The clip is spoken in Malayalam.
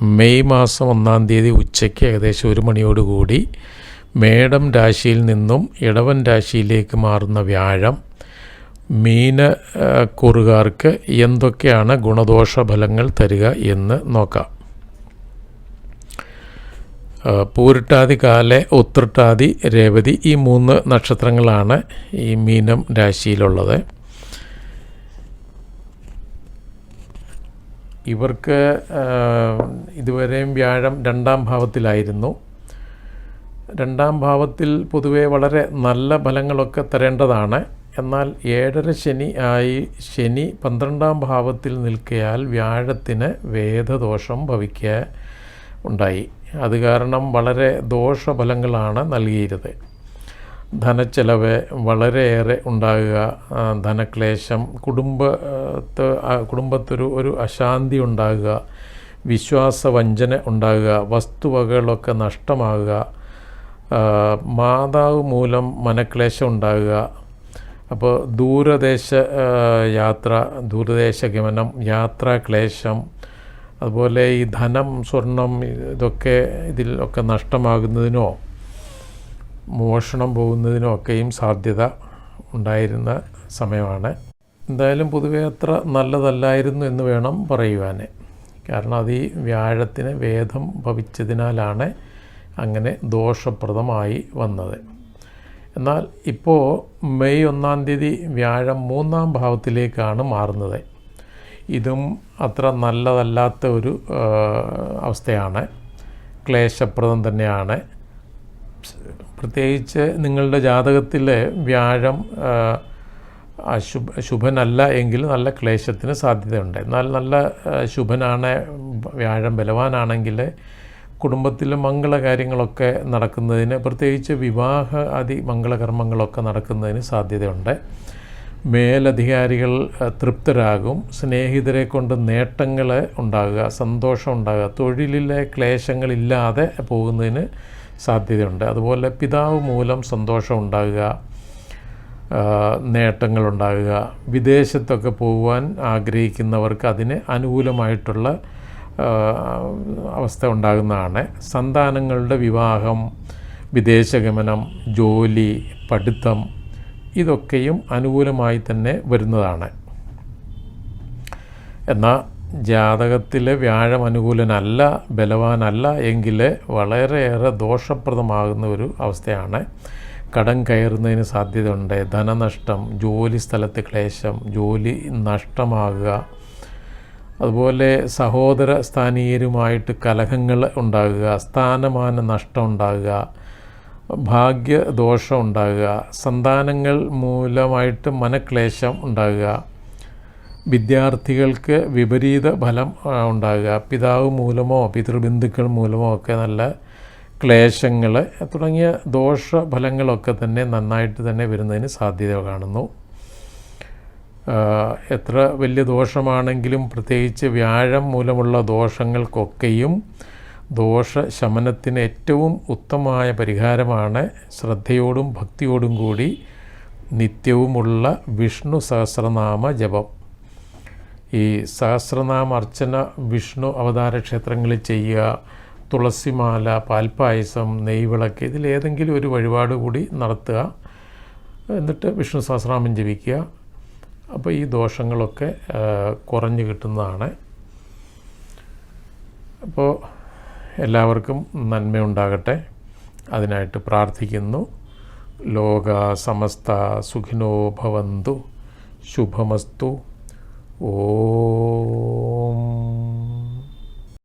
മെയ് മാസം ഒന്നാം തീയതി ഉച്ചയ്ക്ക് ഏകദേശം ഒരു മണിയോടുകൂടി മേടം രാശിയിൽ നിന്നും ഇടവൻ രാശിയിലേക്ക് മാറുന്ന വ്യാഴം മീന ആ, കൂറുകാർക്ക് എന്തൊക്കെയാണ് ഗുണദോഷ ഫലങ്ങൾ തരിക എന്ന് നോക്കാം. പൂരിട്ടാതി കാലെ ഉത്രട്ടാതി രേവതി ഈ മൂന്ന് നക്ഷത്രങ്ങളാണ് ഈ മീനം രാശിയിലുള്ളത്. ഇവർക്ക് ഇതുവരെയും വ്യാഴം രണ്ടാം ഭാവത്തിലായിരുന്നു. രണ്ടാം ഭാവത്തിൽ പൊതുവെ വളരെ നല്ല ഫലങ്ങളൊക്കെ തരേണ്ടതാണ്. എന്നാൽ ഏഴര ശനി ആയി ശനി പന്ത്രണ്ടാം ഭാവത്തിൽ നിൽക്കയാൽ വ്യാഴത്തിന് വേദദോഷം ഭവിക്കുക ഉണ്ടായി. അത് കാരണം വളരെ ദോഷഫലങ്ങളാണ് നൽകിയിരുന്നത്. ധനച്ചെലവ് വളരെയേറെ ഉണ്ടാകുക ധനക്ലേശം കുടുംബത്ത് കുടുംബത്തൊരു ഒരു അശാന്തി ഉണ്ടാകുക വിശ്വാസവഞ്ചന ഉണ്ടാകുക വസ്തുവകകളൊക്കെ നഷ്ടമാകുക മാതാവ് മൂലം മനക്ലേശം ഉണ്ടാകുക. അപ്പോൾ ദൂരദേശ യാത്ര ദൂരദേശ ഗമനം യാത്രാക്ലേശം അതുപോലെ ഈ ധനം സ്വർണം ഇതൊക്കെ ഇതിലൊക്കെ നഷ്ടമാകുന്നതിനോ മോഷണം പോകുന്നതിനും ഒക്കെയും സാധ്യത ഉണ്ടായിരുന്ന സമയമാണ്. എന്തായാലും പൊതുവെ അത്ര നല്ലതല്ലായിരുന്നു എന്ന് വേണം പറയുവാൻ കാരണം അത് ഈ വ്യാഴത്തിന് വേദം ഭവിച്ചതിനാലാണ് അങ്ങനെ ദോഷപ്രദമായി വന്നത്. എന്നാൽ ഇപ്പോൾ മെയ് ഒന്നാം തീയതി വ്യാഴം മൂന്നാം ഭാവത്തിലേക്കാണ് മാറുന്നത്. ഇതും അത്ര നല്ലതല്ലാത്ത ഒരു അവസ്ഥയാണ്. ക്ലേശപ്രദം തന്നെയാണ്. പ്രത്യേകിച്ച് നിങ്ങളുടെ ജാതകത്തിലെ വ്യാഴം ശുഭ ശുഭനല്ല എങ്കിൽ നല്ല ക്ലേശത്തിന് സാധ്യതയുണ്ട്. എന്നാൽ നല്ല ശുഭനാണ് വ്യാഴം ബലവാനാണെങ്കിൽ കുടുംബത്തിൽ മംഗളകാര്യങ്ങളൊക്കെ നടക്കുന്നതിന് പ്രത്യേകിച്ച് വിവാഹ ആദി മംഗളകർമ്മങ്ങളൊക്കെ നടക്കുന്നതിന് സാധ്യതയുണ്ട്. മേലധികാരികൾ തൃപ്തരാകും. സ്നേഹിതരെ കൊണ്ട് നേട്ടങ്ങൾ ഉണ്ടാകുക സന്തോഷം ഉണ്ടാകുക. തൊഴിലിലെ ക്ലേശങ്ങളില്ലാതെ പോകുന്നതിന് സാധ്യതയുണ്ട്. അതുപോലെ പിതാവ് മൂലം സന്തോഷം ഉണ്ടാകുക നേട്ടങ്ങളുണ്ടാകുക വിദേശത്തൊക്കെ പോകുവാൻ ആഗ്രഹിക്കുന്നവർക്ക് അതിന് അനുകൂലമായിട്ടുള്ള അവസ്ഥ ഉണ്ടാകുന്നതാണ്. സന്താനങ്ങളുടെ വിവാഹം വിദേശഗമനം ജോലി പഠിത്തം ഇതൊക്കെയും അനുകൂലമായി തന്നെ വരുന്നതാണ്. എന്നാൽ ജാതകത്തിൽ വ്യാഴം അനുകൂലനല്ല ബലവാനല്ല എങ്കിൽ വളരെയേറെ ദോഷപ്രദമാകുന്ന ഒരു അവസ്ഥയാണ്. കടം കയറുന്നതിന് സാധ്യതയുണ്ട്. ധനനഷ്ടം ജോലി സ്ഥലത്ത് ക്ലേശം ജോലി നഷ്ടമാകുക. അതുപോലെ സഹോദര സ്ഥാനീയരുമായിട്ട് കലഹങ്ങൾ ഉണ്ടാകുക സ്ഥാനമാന നഷ്ടം ഉണ്ടാകുക ഭാഗ്യദോഷം ഉണ്ടാകുക സന്താനങ്ങൾ മൂലമായിട്ട് മനക്ലേശം ഉണ്ടാകുക. വിദ്യാർത്ഥികൾക്ക് വിപരീത ഫലം ഉണ്ടാകുക. പിതാവ് മൂലമോ പിതൃബന്ധുക്കൾ മൂലമോ ഒക്കെ നല്ല ക്ലേശങ്ങൾ തുടങ്ങിയ ദോഷഫലങ്ങളൊക്കെ തന്നെ നന്നായിട്ട് തന്നെ വരുന്നതിന് സാധ്യത കാണുന്നു. എത്ര വലിയ ദോഷമാണെങ്കിലും പ്രത്യേകിച്ച് വ്യാഴം മൂലമുള്ള ദോഷങ്ങൾക്കൊക്കെയും ദോഷശമനത്തിന് ഏറ്റവും ഉത്തമമായ പരിഹാരമാണ് ശ്രദ്ധയോടും ഭക്തിയോടും കൂടി നിത്യവുമുള്ള വിഷ്ണു സഹസ്രനാമ ജപം. ഈ സഹസ്രനാമ അർച്ചന വിഷ്ണു അവതാര ക്ഷേത്രങ്ങളിൽ ചെയ്യുക തുളസിമാല പാൽപ്പായസം നെയ്വിളക്ക് ഇതിലേതെങ്കിലും ഒരു വഴിപാട് കൂടി നടത്തുക. എന്നിട്ട് വിഷ്ണു സഹസ്രനാമം ജപിക്കുക. അപ്പോൾ ഈ ദോഷങ്ങളൊക്കെ കുറഞ്ഞു കിട്ടുന്നതാണ്. അപ്പോൾ എല്ലാവർക്കും നന്മയുണ്ടാകട്ടെ അതിനായിട്ട് പ്രാർത്ഥിക്കുന്നു. ലോക സമസ്ത സുഖിനോ ഭവന്തു. ശുഭമസ്തു. ഓം